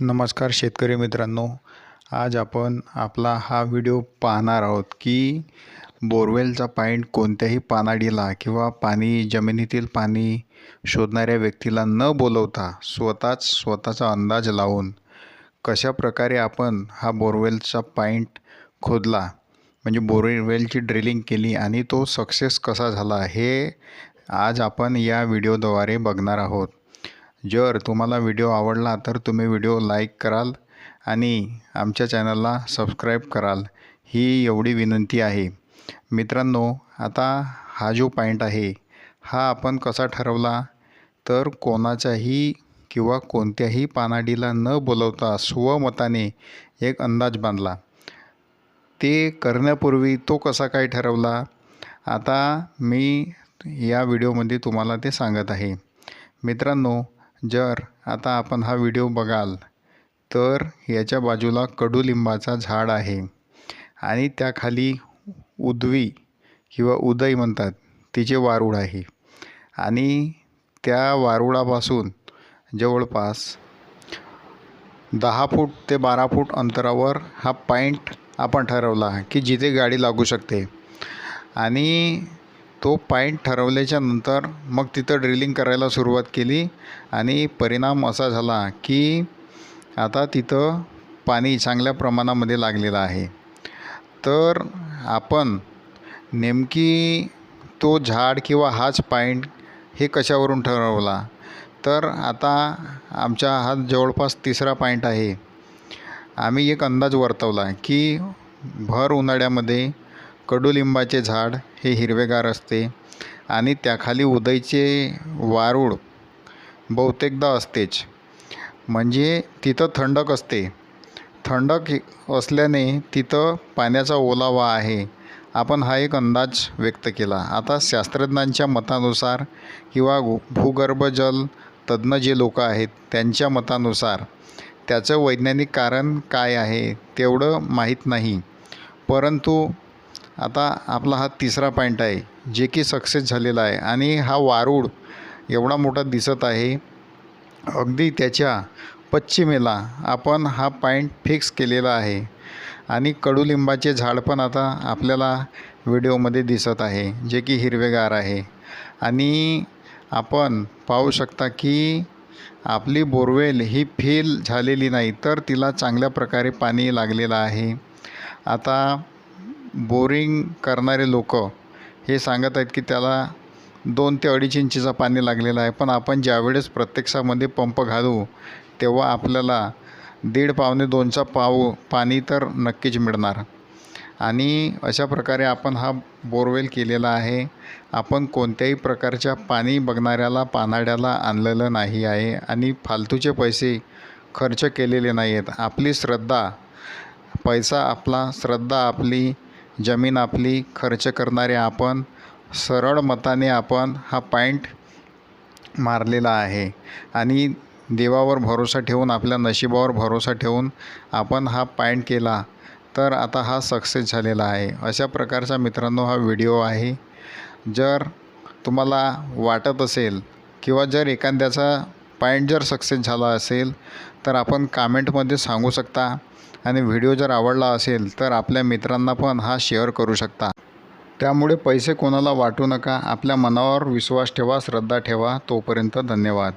नमस्कार शेतकरी मित्रांनो. आज आपण आपला हा व्हिडिओ पाहणार आहोत की बोरवेलचा पाईंट कोणत्याही पानाडीला किंवा पाणी जमिनीतील पाणी शोधणाऱ्या व्यक्तीला न बोलवता स्वतःच स्वतःचा अंदाज लावून कशा प्रकारे आपण हा बोरवेलचा पाईंट खोदला म्हणजे बोरवेलची ड्रिलिंग केली आणि तो सक्सेस कसा झाला हे आज आपण या व्हिडिओद्वारे बघणार आहोत. जर तुम्हाला व्हिडिओ आवडला तर तुम्ही व्हिडिओ लाईक कराल आणि आमच्या चॅनलला सबस्क्राईब कराल ही एवढी विनंती आहे. मित्रांनो आता हा जो पॉईंट आहे हा आपण कसा ठरवला? तर कोणाच्याही किंवा कोणत्याही पानाडीला न बोलवता स्वमताने एक अंदाज बांधला. ते करण्यापूर्वी तो कसा काय ठरवला? आता मी या व्हिडिओमध्ये तुम्हाला ते सांगत आहे. मित्रांनो जर आता आपण हा व्हिडिओ बघाल तर याच्या बाजूला कडुलिंबाचा झाड आहे आणि त्याखाली उदवी किंवा उदय म्हणतात तिचे वारूळ आहे. आणि त्या वारुळापासून जवळपास दहा फूट ते बारा फूट अंतरावर हा पॉईंट आपण ठरवला की जिथे गाडी लागू शकते. आणि तो पॉईंट ठरवल्याच्या नंतर मग तिथं ड्रिलिंग करायला सुरुवात केली आणि परिणाम असा झाला की आता तिथं पाणी चांगल्या प्रमाणामध्ये लागलेलं आहे. तर आपण नेमकी तो झाड किंवा हाच पॉईंट हे कशावरून ठरवला? तर आता आमच्या हा जवळपास तिसरा पॉईंट आहे. आम्ही एक अंदाज वर्तवला की भर उन्हाळ्यामध्ये कडुलिंबाचे झाड हे हिरवेगार असते आणि त्याखाली उदयचे वारूळ बहुतेकदा असतेच. म्हणजे तिथं थंडक असते. थंडक असल्याने तिथं पाण्याचा ओलावा आहे. आपण हा एक अंदाज व्यक्त केला. आता शास्त्रज्ञांच्या मतानुसार किंवा भूगर्भजल तज्ज्ञ जे लोक आहेत त्यांच्या मतानुसार त्याचं वैज्ञानिक कारण काय आहे तेवढं माहीत नाही. परंतु आता आपला हा तिसरा पॉईंट आहे जे की सक्सेस झालेला आहे. आणि हा वारूळ एवढा मोठा दिसत आहे अगदी त्याच्या पश्चिमेला आपण हा पॉईंट फिक्स केलेला आहे. आणि कडुलिंबाचे झाड पण आता आपल्याला व्हिडिओमध्ये दिसत आहे जे की हिरवेगार आहे. आणि आपण पाहू शकता की आपली बोरवेल ही फेल झालेली नाही तर तिला चांगल्या प्रकारे पाणी लागलेलं आहे. आता बोरिंग करणारे लोक हे सांगत आहेत की त्याला दोन ते अडीच इंचीचं पाणी लागलेलं आहे. पण आपण ज्यावेळेस प्रत्यक्षामध्ये पंप घालू तेव्हा आपल्याला दीड पावणे दोनचा पाव पाणी तर नक्कीच मिळणार. आणि अशा प्रकारे आपण हा बोरवेल केलेला आहे. आपण कोणत्याही प्रकारच्या पाणी बघणाऱ्याला पानाड्याला आणलेलं नाही आहे आणि फालतूचे पैसे खर्च केलेले नाही आहेत आपली श्रद्धा पैसा आपला श्रद्धा आपली जमीन आपली खर्च करणारे आपण सरळ मताने आपण हा पॉईंट मारलेला आहे. आणि देवावर भरोसा ठेवून आपल्या नशिबावर भरोसा ठेवून आपण हा पॉईंट केला तर आता हा सक्सेस झालेला आहे. अशा प्रकारचा मित्रांनो हा व्हिडिओ आहे. जर तुम्हाला वाटत असेल किंवा जर एखाद्याचा पॉईंट जर सक्सेस झाला असेल तर आपण कामेंटमध्ये सांगू शकता. आणि व्हिडिओ जर आवडला असेल तर आपल्या मित्रांना पण हा शेअर करू शकता. त्यामुळे पैसे कोणाला वाटू नका. आपल्या मनावर विश्वास ठेवा श्रद्धा ठेवा. तोपर्यंत धन्यवाद.